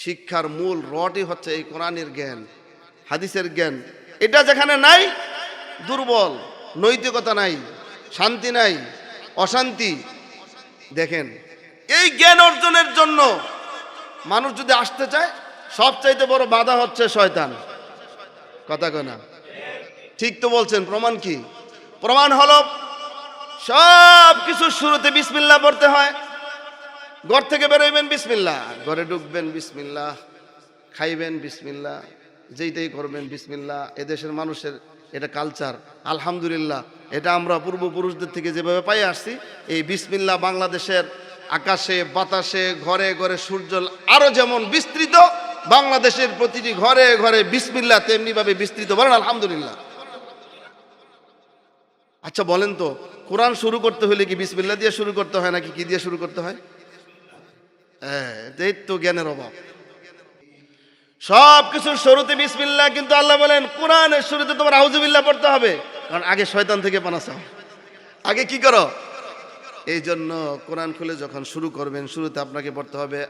শিক্ষার মূল রডই হচ্ছে এই কোরআনের জ্ঞান, হাদিসের জ্ঞান। এটা যেখানে নাই, দুর্বল, নৈতিকতা নাই, শান্তি নাই, অশান্তি। দেখেন, এই জ্ঞান অর্জনের জন্য মানুষ যদি আসতে চায়, সবচাইতে বড় বাধা হচ্ছে শয়তান। কথা কয় না? ঠিক তো বলছেন, প্রমাণ কি? প্রমাণ হলো সব কিছু শুরুতে বিসমিল্লাহ পড়তে হয় ঘর থেকে বেরোইবেন বিসমিল্লা ঘরে ঢুকবেন, বিসমিল্লাহ। খাইবেন, বিসমিল্লাহ। যেইটাই করবেন, বিসমিল্লাহ। এদেশের মানুষের এটা কালচার আলহামদুলিল্লাহ। এটা আমরা পূর্বপুরুষদের থেকে যেভাবে পাই আসছি, এই বিসমিল্লাহ বাংলাদেশের আকাশে, বাতাসে, ঘরে ঘরে সূর্য আরও যেমন বিস্তৃত, বাংলাদেশের প্রতিটি ঘরে ঘরে বিসমিল্লাহ তেমনিভাবে বিস্তৃত। বলেন, আলহামদুলিল্লাহ। আচ্ছা বলেন তো, কোরআন শুরু করতে হলে কি বিসমিল্লা দিয়ে শুরু করতে হয় নাকি কি দিয়ে শুরু করতে হয়? হ্যাঁ এই তো জ্ঞানের অভাব। সব কিছুর শুরুতে বিসমিল্লাহ, কিন্তু আল্লাহ বলেন, কোরআনের শুরুতে তোমার আউজুবিল্লাহ পড়তে হবে। কারণ আগে শয়তান থেকে পানাসাও আগে কি করো? এই জন্য কোরআন খুলে যখন শুরু করবেন, শুরুতে আপনাকে পড়তে হবে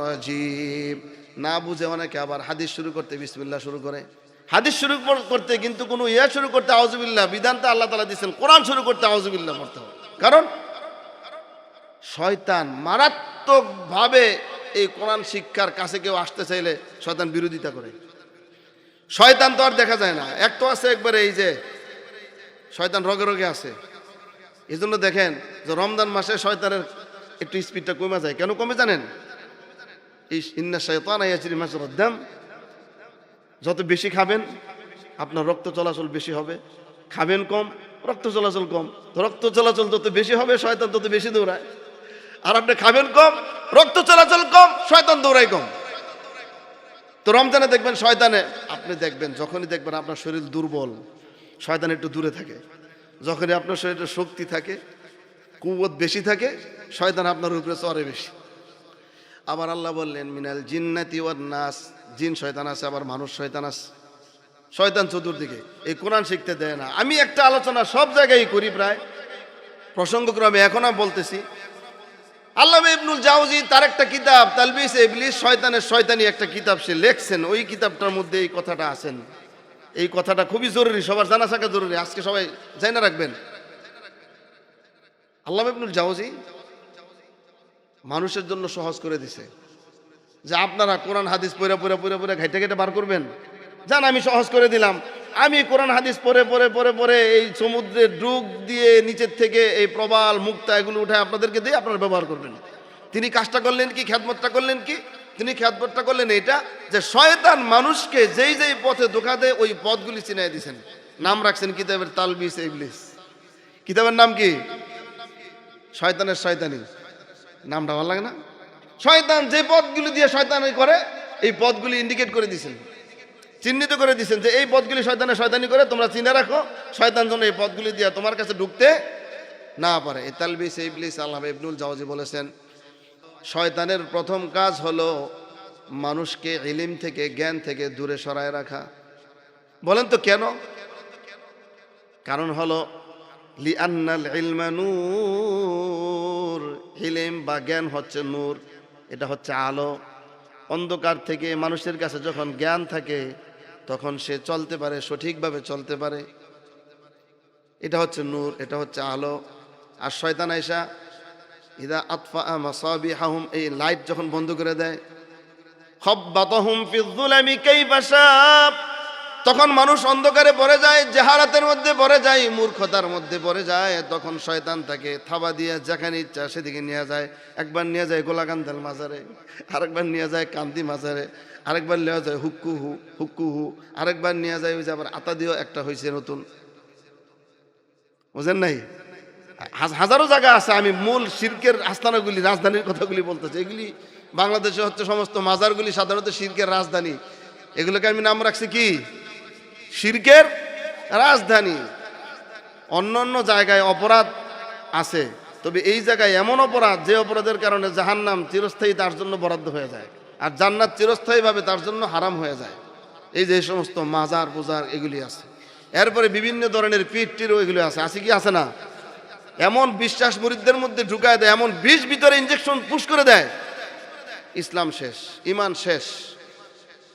রাজিম। না বুঝে অনেকে আবার হাদিস শুরু করতে বিসমিল্লাহ শুরু করে। হাদিস শুরু করতে কিন্তু কোনো ইয়া শুরু করতে আউজুবিল্লাহ বিধানটা আল্লাহ তালা দিচ্ছেন কোরআন শুরু করতে আউজুবিল্লাহ পড়তে হবে। কারণ শয়তান মারাত্মকভাবে এই কোরআন শিক্ষার কাছে কেউ আসতে চাইলে শয়তান বিরোধিতা করে। শয়তান তো আর দেখা যায় না। এক তো আছে একবারে এই যে শয়তান রগে রগে আছে। এই জন্য দেখেন যে রমজান মাসে শয়তানের একটু স্পিডটা কমে যায়। কেন কমে জানেন? এই শয়তান যত বেশি খাবেন, আপনার রক্ত চলাচল বেশি হবে। খাবেন কম রক্ত চলাচল কম। রক্ত চলাচল যত বেশি হবে, শয়তান তত বেশি দৌড়ায়। আর আপনি খাবেন কম, রক্ত চলাচল কম, শয়তান দৌড়াই কম। তো রমজানে দেখবেন শয়তানে, আপনি দেখবেন, যখনই দেখবেন আপনার শরীর দুর্বল, শয়তান একটু দূরে থাকে। যখনই আপনার শরীরে শক্তি থাকে কুবত বেশি থাকে, শয়তান আপনার উপরে চড়ে বেশি। আবার আল্লাহ বললেন, মিনাল জিন্নাতি ওয়ান নাস। জিন শয়তান আছে, আবার মানুষ শয়তান আছে। শয়তান চতুর্দিকে। এই কোরআন শিখতে দেয় না। আমি একটা আলোচনা সব জায়গায় করি প্রায়। প্রসঙ্গক্রমে এখন আমি বলতেছি আল্লাহ ইবনুল জাউজি তার একটা কিতাব, তালবিস ইবলিস, শয়তানের শয়তানি একটা কিতাব সে লেখছেন। ওই কিতাবটার মধ্যে এই কথাটা আছেন। এই কথাটা খুবই জরুরি, সবার জানা থাকা জরুরি। আজকে সবাই জানা রাখবেন। আল্লাহ ইবনুল জাউজি মানুষের জন্য সহজ করে দিছে। যে আপনারা কোরআন, হাদিস পড়ে পড়ে পড়ে পড়ে ঘাইটে ঘেটে বার করবেন। জান, আমি সহজ করে দিলাম। আমি কোরআন, হাদিস পরে পরে পরে পরে এই সমুদ্রে ডুব দিয়ে নিচের থেকে এই প্রবাল, মুক্তা এগুলো উঠে আপনাদেরকে দিয়ে আপনারা ব্যবহার করবেন। তিনি কাজটা করলেন কি খ্যাতমতটা করলেন কি? তিনি খ্যাতমতটা করলেন এটা যে শয়তান মানুষকে যেই যেই পথে ধোকা দেয়, ওই পথগুলি চিনাই দিয়েছেন। নাম রাখছেন কিতাবের তালবিস ইবলিস। কিতাবের নাম কি? শয়তানের শয়তানি। নামটা ভালো লাগে না? শয়তান যে পথগুলি দিয়ে শয়তানি করে, এই পথগুলি ইন্ডিকেট করে দিয়েছেন। চিহ্নিত করে দিয়েছেন যে এই পথগুলি শয়তানে শয়তানি করে, তোমরা চিনে রাখো, শয়তান যেন এই পথগুলি দিয়ে তোমার কাছে ঢুকতে না পারে। এই তালবিস ইবলিস, আল্লাহ ইবনুল জাওয়াজি বলেছেন, শয়তানের প্রথম কাজ হলো মানুষকে ইলিম থেকে, জ্ঞান থেকে দূরে সরায় রাখা। বলেন তো কেন? কারণ হলো, লিআন্নাল ইলমা নূর, ইলিম বা জ্ঞান হচ্ছে নূর, এটা হচ্ছে আলো। অন্ধকার থেকে মানুষের কাছে যখন জ্ঞান থাকে তখন সে চলতে পারে, সঠিকভাবে চলতে পারে। এটা হচ্ছে নূর, এটা হচ্ছে আলো। আর শয়তান আয়সা ইদা আতফা মাসাবি হাহুম এই লাইট যখন বন্ধ করে দেয়, খব্বাতাহুম ফিজ্জুলামি কাইফা শাব তখন মানুষ অন্ধকারে পড়ে যায়, জাহারাতের মধ্যে পড়ে যায়, মূর্খতার মধ্যে পড়ে যায়, তখন শয়তান তাকে থাবা দিয়ে যেখানে ইচ্ছা সেদিকে নিয়ে যায়। একবার নিয়ে যায় গোলাকান্দাল মাজারে, আরেকবার নিয়ে যায় কান্দি মাজারে, আরেকবার নেওয়া যায় হুক্কু হু হুক্কু হু আরেকবার নিয়ে যায় ওই যে আবার আতা দিয়েও একটা হয়েছে নতুন। বুঝেন নাই? হাজ- হাজারো জায়গা আছে, আমি মূল শির্কের আস্তানাগুলি, রাজধানীর কথাগুলি বলতেছি। এগুলি বাংলাদেশে হচ্ছে সমস্ত মাজারগুলি সাধারণত শির্কের রাজধানী। এগুলোকে আমি নাম রাখছি কি? শির্কের রাজধানী। অন্য অন্য জায়গায় অপরাধ আছে। তবে এই জায়গায় এমন অপরাধ, যে অপরাধের কারণে জাহান্নাম চিরস্থায়ী তার জন্য বরাদ্দ হয়ে যায়। আর জান্নাত চিরস্থায়ীভাবে তার জন্য হারাম হয়ে যায়। এই যে সমস্ত মাজার, পূজার এগুলি আছে। এরপরে বিভিন্ন ধরনের পিঠ টিরও এগুলি আছে। আছে কি? আছে না? এমন বিশ্বাস মুরিদদের মধ্যে ঢুকায় দেয়, এমন বিষ ভিতরে ইঞ্জেকশন পুশ করে দেয়। ইসলাম শেষ ইমান শেষ।